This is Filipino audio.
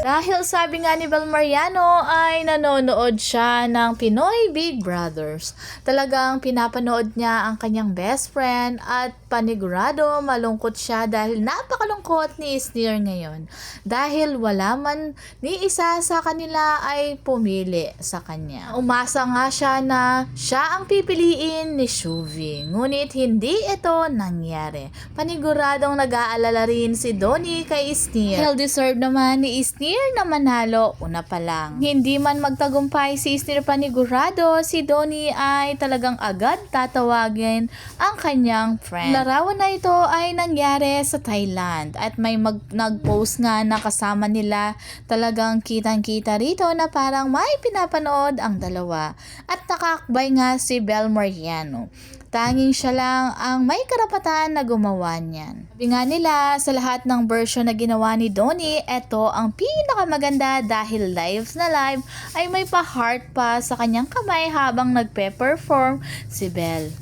Dahil sabi nga ni Bel Mariano ay nanonood siya ng Pinoy Big Brothers. Talagang pinapanood niya ang kanyang best friend at panigurado malungkot siya dahil napakalungkot ni Isnir ngayon. Dahil wala man ni isa sa kanila ay pumili sa kanya. Umasa nga siya na siya ang pipiliin ni Shuvi. Ngunit hindi ito nangyari. Paniguradong nag-aalala rin si Donnie kay Isnir. Well deserved naman ni Isnir na manalo una pa lang. Hindi man magtagumpay si panigurado, si Donnie ay talagang agad tatawagin ang kanyang friend. Larawan na ito ay nangyari sa Thailand at may mag nag-post nga na kasama nila talagang kitang-kita rito na parang may pinapanood ang dalawa at nakakbay nga si Bel Mariano. Tanging siya lang ang may karapatan na gumawa niyan. Sabi nga nila, sa lahat ng version na ginawa ni Donnie, ito ang pinakamaganda dahil lives na live ay may pa-heart pa sa kanyang kamay habang nagpe-perform si Belle.